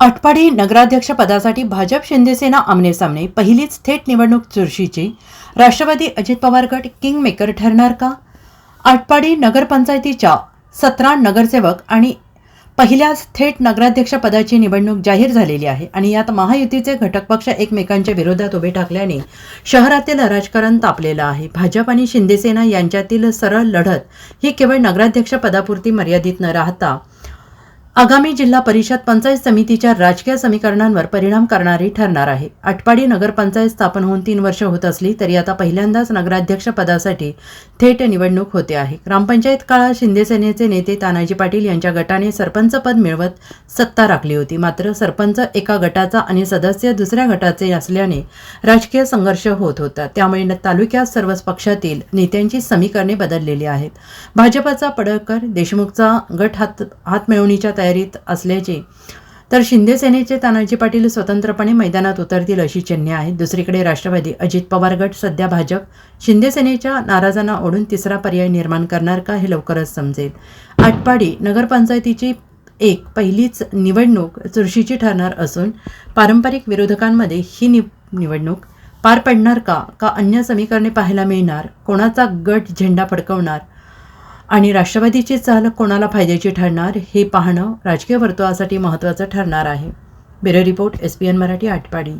आटपाडी नगराध्यक्ष पदासाठी भाजप शिंदेसेना आमनेसामने पहिलीच थेट निवडणूक चुरशीची. राष्ट्रवादी अजित पवार गट किंग मेकर ठरणार का? आटपाडी नगरपंचायतीच्या सतरा नगरसेवक आणि पहिल्याच थेट नगराध्यक्षपदाची निवडणूक जाहीर झालेली आहे आणि यात महायुतीचे घटक पक्ष एकमेकांच्या विरोधात उभे ठाकल्याने शहरातील राजकारण तापलेलं आहे. भाजप आणि शिंदेसेना यांच्यातील सरळ लढत ही केवळ नगराध्यक्षपदापुरती मर्यादित न राहता आगामी जिल्हा परिषद पंचायत समितीच्या राजकीय समीकरणांवर परिणाम करणारी ठरणार आहे. आटपाडी नगरपंचायत स्थापन होऊन तीन वर्ष होत असली तरी आता पहिल्यांदाच नगराध्यक्ष पदासाठी थेट निवडणूक होते आहे. ग्रामपंचायत काळात शिंदेसेनेचे नेते तानाजी पाटील यांच्या गटाने सरपंच पद मिळवत सत्ता राखली होती. मात्र सरपंच एका गटाचा आणि सदस्य दुसऱ्या गटाचे असल्याने राजकीय संघर्ष होत होता. त्यामुळे तालुक्यात सर्वच पक्षातील नेत्यांची समीकरणे बदललेली आहेत. भाजपाचा पडळकर देशमुखचा गट हात हातमिळवणीच्या तयारीत असल्याचे. तर शिंदेसेनेचे तानाजी पाटील स्वतंत्रपणे मैदानात उतरतील अशी चिन्हे आहेत. दुसरीकडे राष्ट्रवादी अजित पवार गट सध्या भाजप. शिंदेसेनेच्या नाराजांना ओढून तिसरा पर्याय निर्माण करणार का हे लवकरच समजेल. आटपाडी नगरपंचायतीची एक पहिलीच निवडणूक चुरशीची ठरणार असून पारंपरिक विरोधकांमध्ये ही नि निवडणूक पार पडणार का? का अन्य समीकरणे पाहायला मिळणार? कोणाचा गट झेंडा फडकवणार? आणि राष्ट्रवादीची चाल कोणाला फायद्याची ठरणार हे पाहणं राजकीय वर्तुळासाठी महत्त्वाचं ठरणार आहे. Bureau report S P N Marathi Atpadi.